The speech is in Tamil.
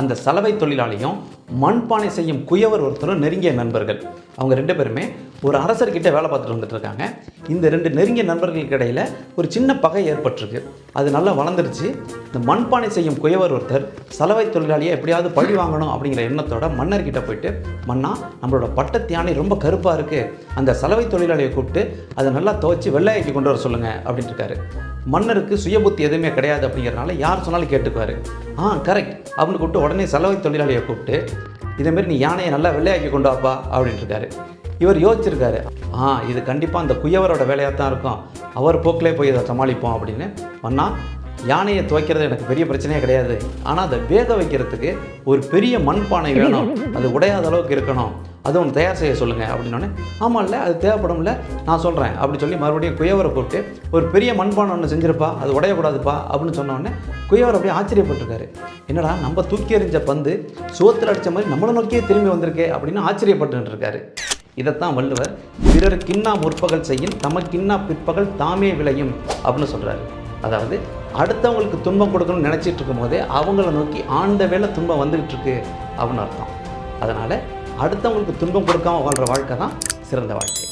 அந்த சலவை தொழிலாளியும் மண்பானை செய்யும் குயவர் ஒருத்தரும் நெருங்கிய நண்பர்கள். அவங்க ரெண்டு பேருமே ஒரு அரசர்கிட்ட வேலை பார்த்துட்டு வந்துட்டு இருக்காங்க இந்த ரெண்டு நெருங்கிய நண்பர்களுக்கு இடையில் ஒரு சின்ன பகை ஏற்பட்டிருக்கு. அது நல்லா வளர்ந்துருச்சு. இந்த மண்பானை செய்யும் குயவர் ஒருத்தர் சலவை தொழிலாளியை எப்படியாவது பழி வாங்கணும் அப்படிங்கிற எண்ணத்தோட மன்னர்கிட்ட போயிட்டு மன்னா நம்மளோட பட்டத்து யானை ரொம்ப கருப்பாக இருக்குது அந்த சலவை தொழிலாளியை கூப்பிட்டு அதை நல்லா துவச்சி வெள்ளையாக்கி கொண்டு வர சொல்லுங்கள் அப்படின்ட்டு இருக்காரு. மன்னருக்கு சுயபுத்தி எதுவுமே கிடையாது அப்படிங்கிறனால யார் சொன்னாலும் கேட்டுக்குவார். ஆ கரெக்ட் அப்படின்னு கூப்பிட்டு உடனே சலவை தொழிலாளியை கூப்பிட்டு இதேமாரி நீ யானையை நல்லா வெள்ளையாக்கி கொண்டு வாப்பா அப்படின்ட்டு இருக்காரு இவர் யோசிச்சிருக்காரு. ஆ இது கண்டிப்பாக அந்த குயவரோட வேலையாக தான் இருக்கும். அவர் போக்கிலே போய் இதை சமாளிப்போம் அப்படின்னு. அண்ணா யானையை துவைக்கிறது எனக்கு பெரிய பிரச்சனையே கிடையாது. ஆனால் அதை வேக வைக்கிறதுக்கு ஒரு பெரிய மண்பானை வேணும். அது உடையாத அளவுக்கு இருக்கணும். அது ஒன்று தயார் செய்ய சொல்லுங்கள் அப்படின்னோடனே இல்லை அது தேவைப்படும்ல நான் சொல்கிறேன் அப்படி சொல்லி மறுபடியும் குயவரை கூப்பிட்டு ஒரு பெரிய மண்பானை ஒன்று செஞ்சிருப்பா அது உடையக்கூடாதுப்பா அப்படின்னு சொன்னோடனே குயவர் அப்படியே ஆச்சரியப்பட்டிருக்காரு. என்னடா நம்ம தூக்கி எறிஞ்ச பந்து சோத்தில் அடித்த மாதிரி நம்மளை நோக்கியே திரும்பி வந்திருக்கே அப்படின்னு ஆச்சரியப்பட்டு இருக்காரு இதைத்தான் வள்ளுவர் பிறர் கிண்ணா முற்பகல் செய்யும் தமக்கின்னா பிற்பகல் தாமே விளையும் அப்படின்னு சொல்கிறாரு அதாவது அடுத்தவங்களுக்கு துன்பம் கொடுக்கணும்னு நினச்சிட்டு இருக்கும் போதே அவங்கள நோக்கி ஆண்ட வேலை துன்பம் வந்துகிட்டு இருக்கு அப்படின்னு அர்த்தம். அதனால் அடுத்தவங்களுக்கு துன்பம் கொடுக்காம வாழ்கிற வாழ்க்கை தான் சிறந்த வாழ்க்கை.